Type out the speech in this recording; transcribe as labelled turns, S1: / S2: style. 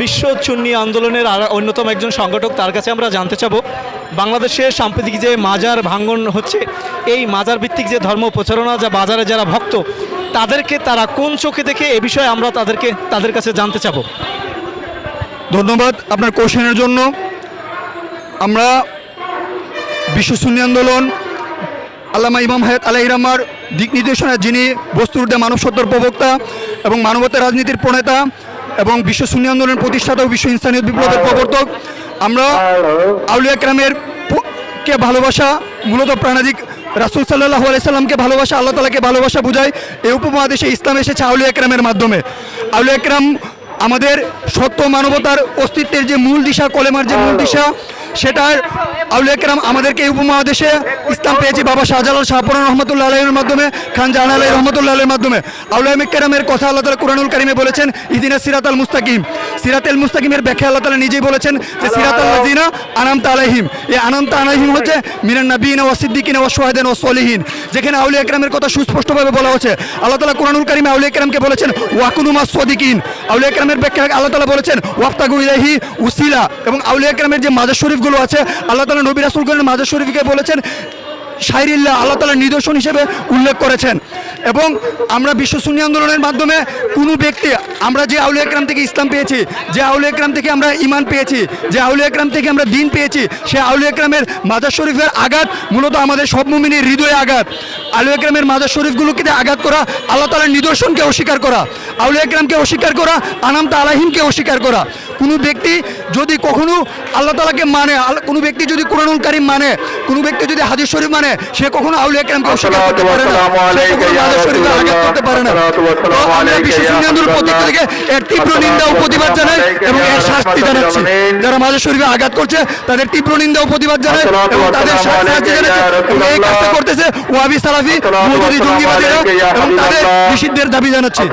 S1: বিশ্ব চুন্নি আন্দোলনের অন্যতম একজন সংগঠক, তার কাছে আমরা জানতে চাবো, বাংলাদেশে সাম্প্রতিক যে মাজার ভাঙ্গন হচ্ছে, এই মাজার ভিত্তিক যে ধর্ম প্রচারণা, যা বাজারে যারা ভক্ত, তাদেরকে তারা কোন চোখে দেখে, এ বিষয়ে আমরা তাদেরকে, তাদের কাছে জানতে চাব।
S2: ধন্যবাদ আপনার কোশ্চেনের জন্য। আমরা বিশ্ব সুন্নি আন্দোলন, আল্লামা ইমাম হায়াত আলাইরামার দিক নির্দেশনা যিনি বস্তুর মানব সত্তর প্রবক্তা এবং মানবতা রাজনীতির প্রণেতা এবং বিশ্ব সুন্নি আন্দোলনের প্রতিষ্ঠাতা ও বিশ্ব ইনসানিয়ত বিপ্লবের প্রবর্তক আমরা আউলিয়া ক্রামের কে ভালোবাসা মূলত প্রাণাদিক রাসুল সাল্লাহ আলাইসাল্লামকে ভালোবাসা আল্লাহ তালাকে ভালোবাসা বোঝায় এই উপমহাদেশে ইসলাম এসেছে আউলিয়া ক্রামের মাধ্যমে। আউলিয়া ক্রাম আমাদের সত্য মানবতার অস্তিত্বের যে মূল দিশা কলেমার যে মূল দিশা সেটার আউলিয়া কেরাম আমাদেরকে এই উপমহাদেশে ইসলাম পেয়েছি বাবা শাহজালাল শাহপুরান রহমতুল্লাহ আলহের মাধ্যমে, খান জাহান আলহ রহমতুল্লাহ আলহের মাধ্যমে। আউলিয়া কেরামের কথা আল্লাহ তালা কুরানুল কারিমে বলেছেন ইদিনা সিরাত আল মুস্তাকিম। সিরাত আল মুস্তাকিমের ব্যাখ্যা আল্লাহ তালা নিজেই বলেছেন যে সিরাত আল্লাহ জিনা আনামত আলাহিম এই আনামত আলাহিম হচ্ছে মিনান নবীন ও সিদ্দিকিন ও সোহাদেন ও সলিহীন। যেখানে আউলিয়া কেরামের কথা সুস্পষ্টভাবে বলা হচ্ছে। আল্লাহ তালা কুরানুল কারিমে আউলিয়া কেরামকে বলেছেন ওয়াকুনুমা সদিকিন। আউলিয়া কেরামের ব্যাখ্যা আল্লাহ তালা বলেছেন ওয়াক্তাগু ইলাহি উসিলা। এবং আউলিয়া কেরামের যে মাজার শরীফগুলো আছে। আল্লাহ তালা নবী রাসুলগণের মাজার শরীফকে বলেছেন, শাইরিল্লাহ, আল্লাহ তালার নিদর্শন হিসেবে উল্লেখ করেছেন। এবং আমরা বিশ্ব সুন্নি আন্দোলনের মাধ্যমে কোনো ব্যক্তি, আমরা যে আউলিয়া একরাম থেকে ইসলাম পেয়েছি, যে আউলিয়া একরাম থেকে আমরা ইমান পেয়েছি, যে আউলিয়া একরাম থেকে আমরা দিন পেয়েছি, সে আউলিয়া একরামের মাজার শরীফের আঘাত মূলত আমাদের সব মুমিনের হৃদয়ে আঘাত। আউলিয়া একরামের মাজার শরীফগুলোকে আঘাত করা, আল্লাহ তালার নিদর্শনকে অস্বীকার করা, আউলিয়া একরামকে অস্বীকার করা আনামতা আলাহিমকে অস্বীকার করা। কোনো ব্যক্তি যদি কখনো আল্লাহ তালাকে মানে কোনো ব্যক্তি যদি কোরআনুল কারিম মানে কোনো ব্যক্তি যদি হাদিস শরীফ মানে সে কখনো আউলিয়া কেরামকে অস্বীকার করতে পারে না। সে কখনো আঘাত করতে পারে না। তো আমরা বিশ্ব সুন্নি আন্দোলন থেকে এর তীব্র নিন্দা ও প্রতিবাদ জানাই এবং এর শাস্তি জানাচ্ছি। যারা মাজার শরীফে আঘাত করছে তাদের তীব্র নিন্দা ও প্রতিবাদ জানাই এবং তাদের শাস্তি জানাচ্ছে। এবং এই কাজটা করতেছে ওয়াবি সালাফি মৌদুদি জঙ্গিবাদীরা এবং তাদের নিষিদ্ধের দাবি জানাচ্ছি।